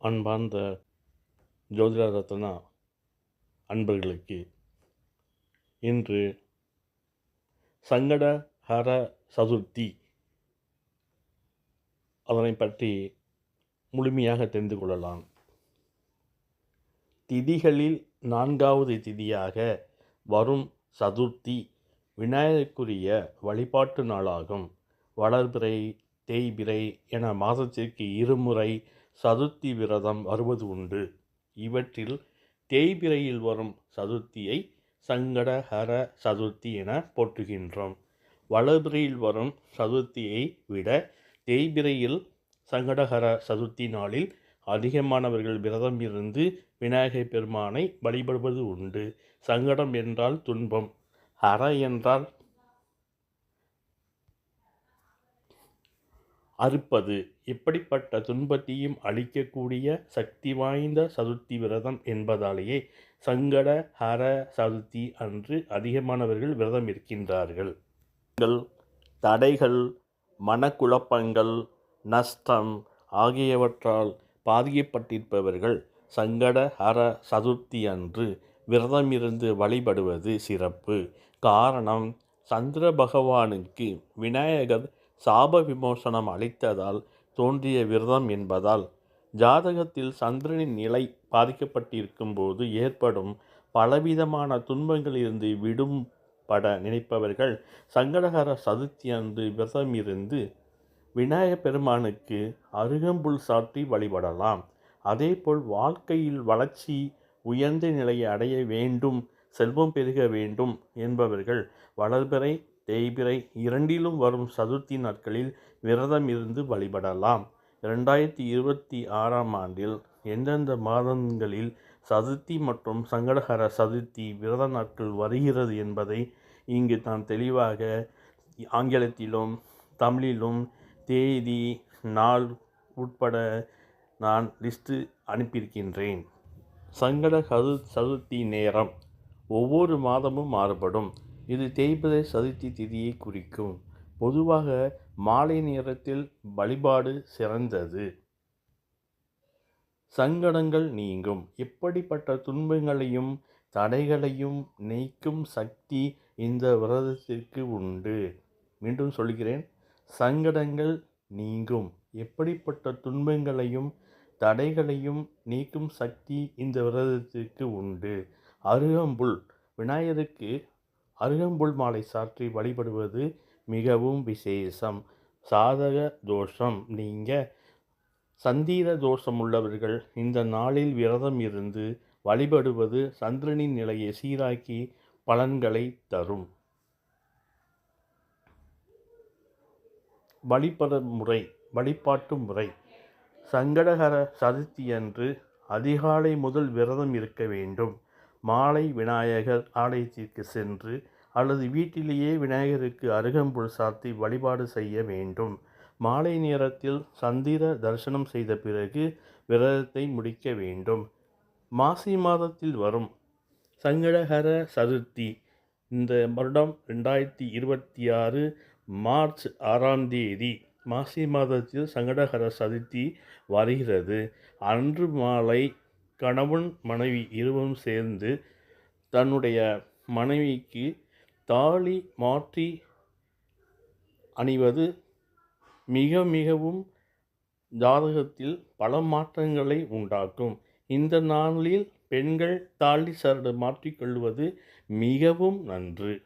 அன்பார்ந்த ஜோதிடா ரத்னா அன்பர்களுக்கு இன்று சங்கடஹர சதுர்த்தி. அதனை பற்றி முழுமையாக தெரிந்து கொள்ளலாம். திதிகளில் நான்காவது திதியாக வரும் சதுர்த்தி விநாயகருக்குரிய வழிபாட்டு நாளாகும். வளர்பிறை தேய்பிறை என மாதத்திற்கு இருமுறை சதுர்த்தி விரதம் வருவது உண்டு. இவற்றில் தேய்பிரையில் வரும் சதுர்த்தியை சங்கடஹர சதுர்த்தி என போற்றுகின்றோம். வளபிரையில் வரும் சதுர்த்தியை விட தேய்பிரையில் சங்கடஹர சதுர்த்தி நாளில் அதிகமானவர்கள் விரதம் இருந்து விநாயகர் பெருமானை வழிபடுவது உண்டு. சங்கடம் என்றால் துன்பம். ஹர என்றால் அறுப்பது. இப்படிப்பட்ட துன்பத்தையும் அழிக்கக்கூடிய சக்தி வாய்ந்த சதுர்த்தி விரதம் என்பதாலேயே சங்கட ஹர சதுர்த்தி அன்று அதிகமானவர்கள் விரதம் இருக்கின்றார்கள். தடைகள் மனக்குழப்பங்கள் நஷ்டம் ஆகியவற்றால் பாதிக்கப்பட்டிருப்பவர்கள் சங்கட ஹர சதுர்த்தி அன்று விரதம் இருந்து வழிபடுவது சிறப்பு. காரணம் சந்திர பகவானுக்கு விநாயகர் சாப விமோசனம் அளித்ததால் தோன்றிய விரதம் என்பதால் ஜாதகத்தில் சந்திரனின் நிலை பாதிக்கப்பட்டிருக்கும் போது ஏற்படும் பலவிதமான துன்பங்களிலிருந்து விடும் பட நினைப்பவர்கள் சங்கடகர சதுர்த்தி அன்று விரதம் இருந்து விநாயகப் பெருமானுக்கு அருகம்புல் சாற்றி வழிபடலாம். அதேபோல் வாழ்க்கையில் வளர்ச்சி உயர்ந்த நிலையை அடைய வேண்டும் செல்வம் பெருக வேண்டும் என்பவர்கள் வளர்பிறை தேய்பிறை இரண்டிலும் வரும் சதுர்த்தி நாட்களில் விரதம் இருந்து வழிபடலாம். இரண்டாயிரத்தி இருபத்தி ஆறாம் ஆண்டில் எந்தெந்த மாதங்களில் சதுர்த்தி மற்றும் சங்கடகர சதுர்த்தி விரத நாட்கள் வருகிறது என்பதை இங்கு நான் தெளிவாக ஆங்கிலத்திலும் தமிழிலும் தேதி நாள் உட்பட நான் லிஸ்ட்டு அனுப்பியிருக்கின்றேன். சங்கட சது சதுர்த்தி நேரம் ஒவ்வொரு மாதமும் மாறுபடும். இது தேய்பிறை சதுர்த்தி திதியை குறிக்கும். பொதுவாக மாலை நேரத்தில் வழிபாடு சிறந்தது. சங்கடங்கள் நீங்கும். இப்படிப்பட்ட துன்பங்களையும் தடைகளையும் நீக்கும் சக்தி இந்த விரதத்திற்கு உண்டு. மீண்டும் சொல்கிறேன். சங்கடங்கள் நீங்கும். எப்படிப்பட்ட துன்பங்களையும் தடைகளையும் நீக்கும் சக்தி இந்த விரதத்திற்கு உண்டு. அருகம்புல் விநாயகருக்கு அருகம்புல் மாலை சாற்றி வழிபடுவது மிகவும் விசேஷம். சாதக தோஷம். நீங்க சந்தீர தோஷம் உள்ளவர்கள் இந்த நாளில் விரதம் இருந்து வழிபடுவது சந்திரனின் நிலையை சீராக்கி பலன்களை தரும். வழிபட முறை வழிபாட்டு முறை. சங்கடகர சதுர்த்தியன்று அதிகாலை முதல் விரதம் இருக்க வேண்டும். மாலை விநாயகர் ஆலயத்திற்கு சென்று அல்லது வீட்டிலேயே விநாயகருக்கு அருகம்புல் சாத்தி வழிபாடு செய்ய வேண்டும். மாலை நேரத்தில் சந்திர தரிசனம் செய்த பிறகு விரதத்தை முடிக்க வேண்டும். மாசி மாதத்தில் வரும் சங்கடகர சதுர்த்தி இந்த வருடம் ரெண்டாயிரத்தி இருபத்தி ஆறு மார்ச் ஆறாம் தேதி மாசி மாதத்தில் சங்கடகர சதுர்த்தி வருகிறது. அன்று மாலை கணவன் மனைவி இருவரும் சேர்ந்து தன்னுடைய மனைவிக்கு தாலி மாற்றி அணிவது மிக மிகவும் ஜாதகத்தில் பல மாற்றங்களை உண்டாக்கும். இந்த நாளில் பெண்கள் தாலி சரடு மாற்றிக்கொள்வது மிகவும் நன்று.